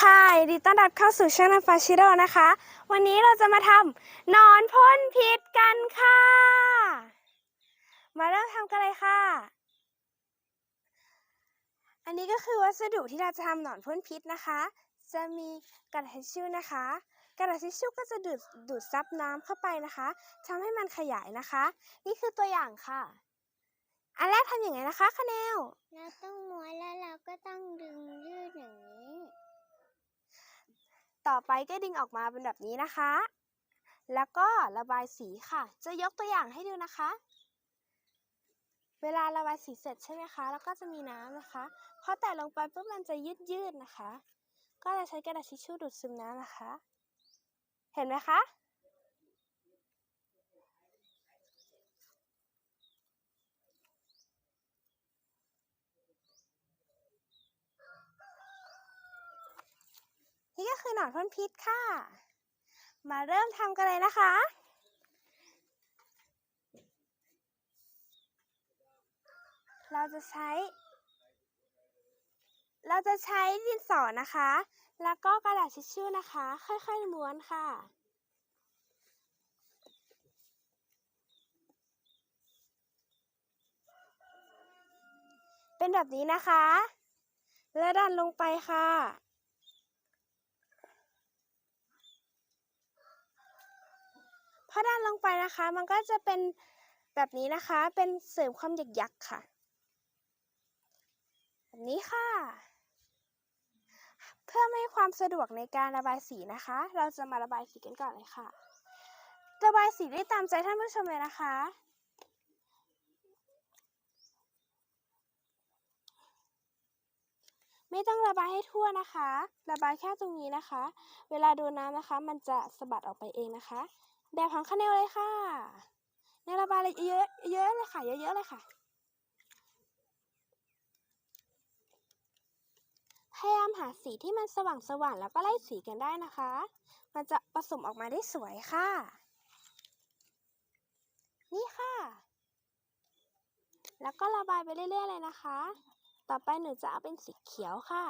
ค่ะดีต้อนรับเข้าสู่ช่องนัฟาชิโร่นะคะ วันนี้เราจะมาทำหนอนพ่นพิษกันค่ะ มาเริ่มทำกันเลยค่ะ อันนี้ก็คือวัสดุที่เราจะทำหนอนพ่นพิษนะคะ จะมีกระดาษทิชชู่นะคะ กระดาษทิชชู่ก็จะดูดดูดซับน้ำเข้าไปนะคะทำให้มันขยายนะคะ นี่คือตัวอย่างค่ะ อันแรกทำอย่างไงนะคะคะแนวเราต้องม้วนแล้วเราก็ต้องดึงยืดอย่างนี้ ต่อไปก็ดึงออกมาเป็นแบบนี้นะคะ แล้วก็ระบายสีค่ะ จะยกตัวอย่างให้ดูนะคะ เวลาระบายสีเสร็จใช่ไหมคะ แล้วก็จะมีน้ำนะคะ พอแตะลงไปปุ๊บมันจะยืดยืดนะคะ ก็จะใช้กระดาษทิชชู่ดูดซึมน้ำนะคะ เห็นไหมคะ คือหนอนพ่นพิษค่ะ มาเริ่มทำกันเลยนะคะ เราจะใช้ เราจะใช้ดินสอนะคะ แล้วก็กระดาษทิชชู่นะคะ ค่อยๆม้วนค่ะเป็นแบบนี้นะคะ แล้วดันลงไปค่ะ อดันลงไปนะคะ มันก็จะเป็นแบบนี้นะคะ เป็นเสริมความหยักยักๆค่ะ แบบนี้ค่ะ เพื่อไม่ให้ความสะดวกในการระบายสีนะคะ เราจะมาระบายสีกันก่อนเลยค่ะ ระบายสีได้ตามใจท่านผู้ชมเลยนะคะไม่ต้องระบายให้ทั่วนะคะ ระบายแค่ตรงนี้นะคะ เวลาโดนน้ำนะคะ มันจะสะบัดออกไปเองนะคะ แบบของคาเนลเลยค่ะในระบายเลยเยอะเยอะๆเลยค่ะ เยอะๆเลยค่ะ พยายามหาสีที่มันสว่างๆแล้วก็ไล่สีกันได้นะคะ มันจะผสมออกมาได้สวยค่ะ นี่ค่ะ แล้วก็ระบายไปเรื่อยๆเลยนะคะ ต่อไปหนูจะเอาเป็นสีเขียวค่ะ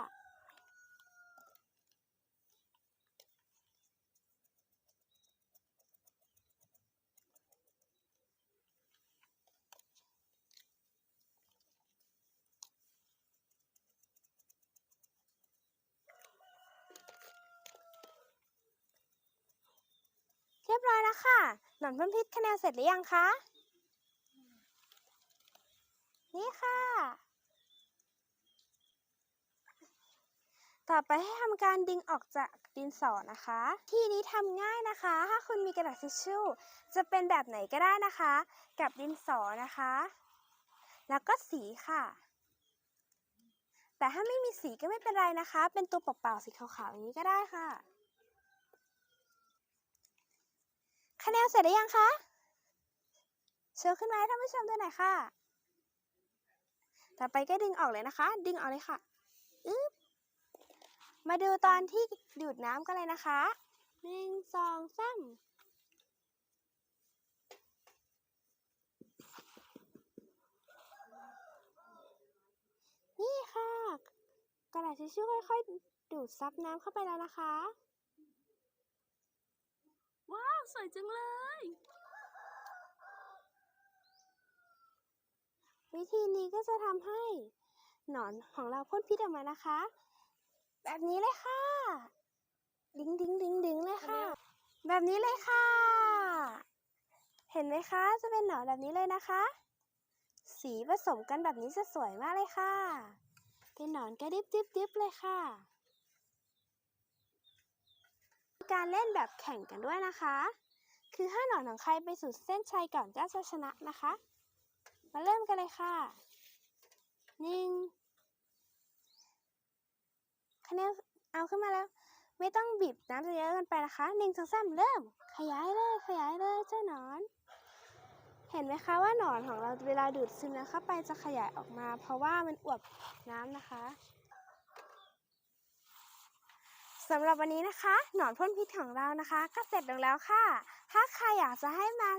รียบร้อยแล้วค่ะ หนอนพ่นพิษคะแนนเสร็จหรือยังคะ นี่ค่ะ ต่อไปให้ทำการดึงออกจากดินสอนะคะ ที่นี้ทำง่ายนะคะ ถ้าคุณมีกระดาษทิชชู่ จะเป็นแบบไหนก็ได้นะคะ กับดินสอนะคะ แล้วก็สีค่ะ แต่ถ้าไม่มีสีก็ไม่เป็นไรนะคะ เป็นตัวเปล่าๆสีขาวๆอย่างนี้ก็ได้ค่ะ คะแนนเสร็จหรือยังคะเชิญขึ้นมาให้ท่านผู้ชมดูหน่อยค่ะ ต่อไปก็ดึงออกเลยนะคะ ดึงออกเลยค่ะอึ๊บมาดูตอนที่ดูดน้ำกันเลยนะคะหนึ่งสองสามนี่ค่ะ กระดาษทิชชู่ค่อยๆ ดูดซับน้ำเข้าไปแล้วนะคะ สวยจังเลย วิธีนี้ก็จะทำให้หนอนของเราพ่นพิษออกมานะคะ แบบนี้เลยค่ะ ดิ้งดิ้งดิ้งดิ้งเลยค่ะ แบบนี้เลยค่ะ เห็นไหมคะ จะเป็นหนอนแบบนี้เลยนะคะ สีผสมกันแบบนี้จะสวยมากเลยค่ะ เป็นหนอนกระดิบดิบดิบเลยค่ะ การเล่นแบบแข่งกันด้วยนะคะ คือถ้าหนอนของใครไปสุดเส้นชัยก่อนก็จะชนะนะคะ มาเริ่มกันเลยค่ะหนึ่งคะแนนเอาขึ้นมาแล้ว ไม่ต้องบีบน้ำเยอะกันไปนะคะหนึ่งสองสามเริ่ม ขยายเลย ขยายเลยเจ้าหนอน เห็นไหมคะว่าหนอนของเราเวลาดูดซึมน้ำเข้าไปจะขยายออกมา เพราะว่ามันอวบน้ำนะคะ สำหรับวันนี้นะคะ หนอนพ่นพิษของเรานะคะ ก็เสร็จลงแล้วค่ะ ถ้าใครอยากจะให้มา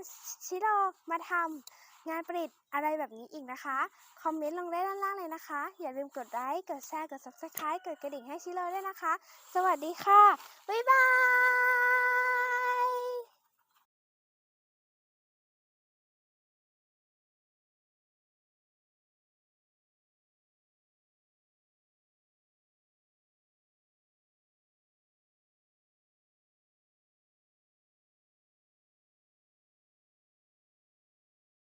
ชิโรมาทำงานประดิษฐ์อะไรแบบนี้อีกนะคะ คอมเมนต์ลงได้ด้านล่างเลยนะคะ อย่าลืมกดไลค์ กดแชร์ กด subscribe กดกระดิ่งให้ชิโรด้วยนะคะ สวัสดีค่ะ บ๊ายบาย